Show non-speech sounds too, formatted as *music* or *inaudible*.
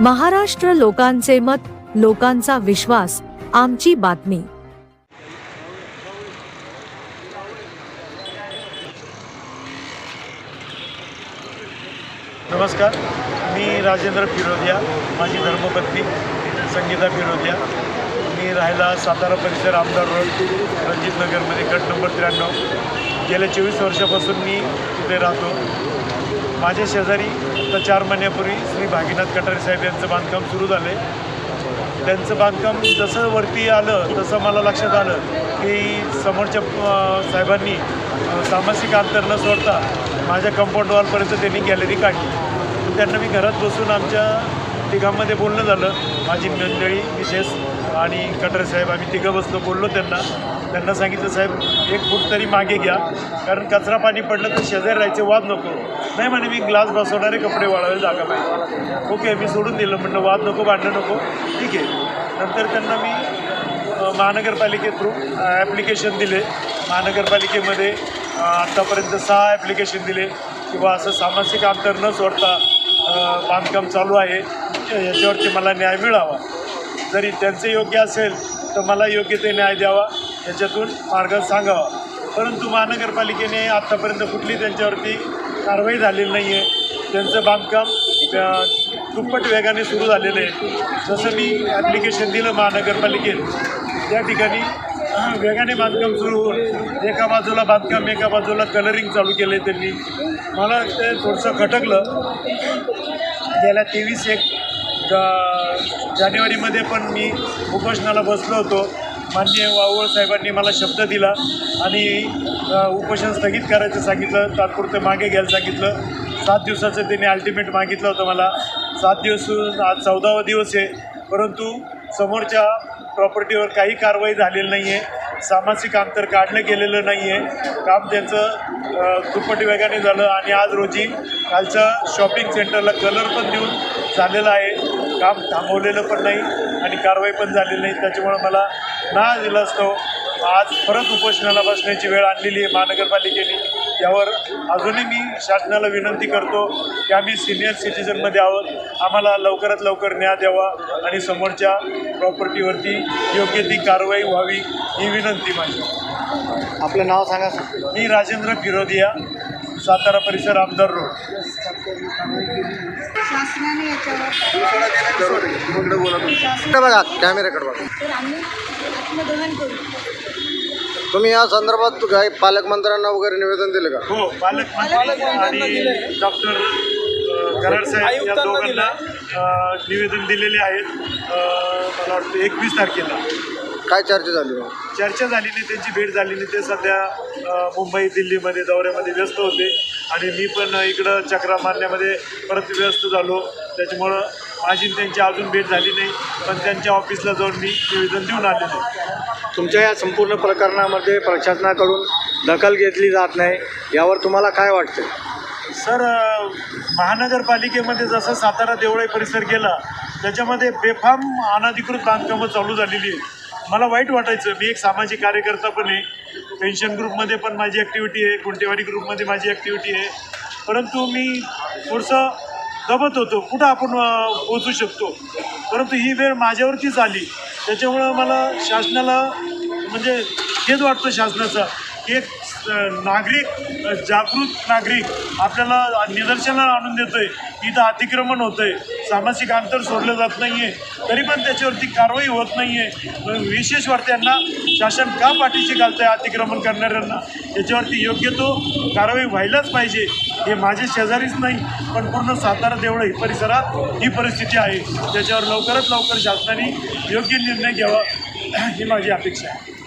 महाराष्ट्र लोकांचे मत लोकांचा विश्वास आमची बातमी. नमस्कार मी राजेंद्र फिरोदिया माझी धर्मपत्नी संगीता फिरोदिया. मी राहायला सातारा परिसर आमदार रोड रणजित नगरमध्ये गट नंबर त्र्याण्णव. गेल्या चोवीस वर्षापासून मी तिथे राहतो. माझ्या शेजारी आता चार महिन्यापूर्वी श्री भागीनाथ कटारे साहेब यांचं बांधकाम सुरू झालं. आहे त्यांचं बांधकाम जसं वरती आलं तसं मला लक्षात आलं की समोरच्या साहेबांनी सामासिक अंतर न सोडता माझ्या कंपाऊंड वॉलपर्यंत त्यांनी गॅलरी काढली. तर त्यांना मी घरात बसून आमच्या तिघांमध्ये बोलणं झालं. माझी मंडळी विशेष आणि कटरे साहेब आम्ही तिघं बसलो बोललो त्यांना. त्यांना सांगितलं साहेब एक फूट तरी मागे घ्या कारण कचरा पाणी पडलं तर शेजारी राहायचे वाद नको. नाही म्हणे मी ग्लास बसवणारे कपडे वाळवायला जागा पाहिजे. ओके मी सोडून दिलं. म्हटलं वाद नको भांडणं नको. ठीक आहे. नंतर त्यांना मी महानगरपालिके थ्रू ॲप्लिकेशन दिले. महानगरपालिकेमध्ये आत्तापर्यंत सहा ॲप्लिकेशन दिले. किंवा असं सामासिक अंतर न सोडता बांधकाम चालू आहे. याच्यावरती मला न्याय मिळावा. जरी त्यांचे योग्य असेल तर मला योग्य ते न्याय द्यावा. याच्यातून मार्ग सांगावा. परंतु महानगरपालिकेने आत्तापर्यंत कुठली त्यांच्यावरती कारवाई झालेली नाही आहे त्यांचं बांधकाम दुप्पट वेगाने सुरू झालेलं आहे. जसं मी ॲप्लिकेशन दिलं महानगरपालिकेत त्या ठिकाणी वेगाने बांधकाम सुरू होऊन एका बाजूला बांधकाम एका बाजूला कलरिंग चालू केलं आहे त्यांनी. मला ते थोडंसं खटकलं. गेल्या तेवीस एक जानेवारीमध्ये पण मी उपोषणाला बसलो होतो. माननीय वावळ साहेबांनी मला शब्द दिला आणि उपोषण स्थगित करायचं सांगितलं तात्पुरतं मागे घ्यायला सांगितलं. सात दिवसाचं त्यांनी अल्टिमेट मागितलं होतं मला. सात दिवस आज चौदावा दिवस आहे. परंतु समोरच्या प्रॉपर्टीवर काही कारवाई झालेली नाही आहे सामासिक अंतर काढलं गेलेलं नाही आहे काम त्यांचं दुप्पट वेगाने झालं आणि आज रोजी कालच्या शॉपिंग सेंटरला कलर पण देऊन झालेला आहे. काम थांबवलेलं पण नाही आणि कारवाई पण झालेली नाही. त्याच्यामुळं मला ना दिलं असतो. आज परत उपोषणाला बसण्याची वेळ आणलेली आहे महानगरपालिकेने. यावर अजूनही मी शासनाला विनंती करतो की आम्ही सिनियर सिटीजनमध्ये आहोत. आम्हाला लवकरात लवकर न्याय द्यावा आणि समोरच्या प्रॉपर्टीवरती योग्य ती कारवाई व्हावी ही विनंती माझी. आपलं नाव सांगा. मी राजेंद्र फिरोदिया. सातारा परिसर आमदार रोड. शासनाने याच्यावर इकडे बघा कॅमेऱ्याकडे बघा. तर आम्ही आत्मदहन करू. तुम्ही या संदर्भात काही पालकमंत्र्यांना वगैरे निवेदन दिलं का? हो पालक आणि डॉक्टर कराड साहेब या दोघांना निवेदन दिलेले आहेत. मला वाटतं एकवीस तारखेला. काय चर्चा झाली मग चर्चा झाली नाही त्यांची भेट झाली नाही. ते सध्या अ, मुंबई दिल्लीमध्ये दौऱ्यामध्ये व्यस्त होते. आणि मी पण इकडं चक्रा मारण्यामध्ये परत व्यस्त झालो. त्याच्यामुळं माझी आणि त्यांची अजून भेट झाली नाही. पण त्यांच्या ऑफिसला जाऊन मी निवेदन देऊन आलेलो तुमच्या या संपूर्ण प्रकरणामध्ये प्रशासनाकडून दखल घेतली जात नाही. यावर तुम्हाला काय वाटतं सर अ, महानगरपालिकेमध्ये जसं सातारा देवळे परिसर गेला त्याच्यामध्ये बेफाम अनधिकृत बांधकामं चालू झालेली आहे मला वाईट वाटायचं. मी एक सामाजिक कार्यकर्ता पण आहे. पेन्शन ग्रुपमध्ये पण माझी ॲक्टिव्हिटी आहे. गुंटेवाडी ग्रुपमध्ये माझी ॲक्टिव्हिटी आहे. परंतु मी थोडंसं दबत होतो. कुठं आपण पोचू शकतो? परंतु ही वेळ माझ्यावरतीच आली. त्याच्यामुळं मला शासनाला म्हणजे खेद वाटतं शासनाचा की एक नागरिक जागृत नागरिक आपल्याला निदर्शनाला आणून देतोय. आहे इथं अतिक्रमण होतंय. सामाजिक अंतर सोडलं जात नाही आहे तरी पण त्याच्यावरती कारवाई होत नाही आहे विशेष वाटतं शासन का पाठीशी घालतं आहे अतिक्रमण करणाऱ्यांना? याच्यावरती योग्य तो कारवाई व्हायलाच पाहिजे. हे माझे शेजारीच नाही पण पूर्ण सातारा देवळी परिसरात ही परिस्थिती आहे. त्याच्यावर लवकरात लवकर शासनाने योग्य निर्णय घ्यावा. *clears throat* ही माझी अपेक्षा आहे.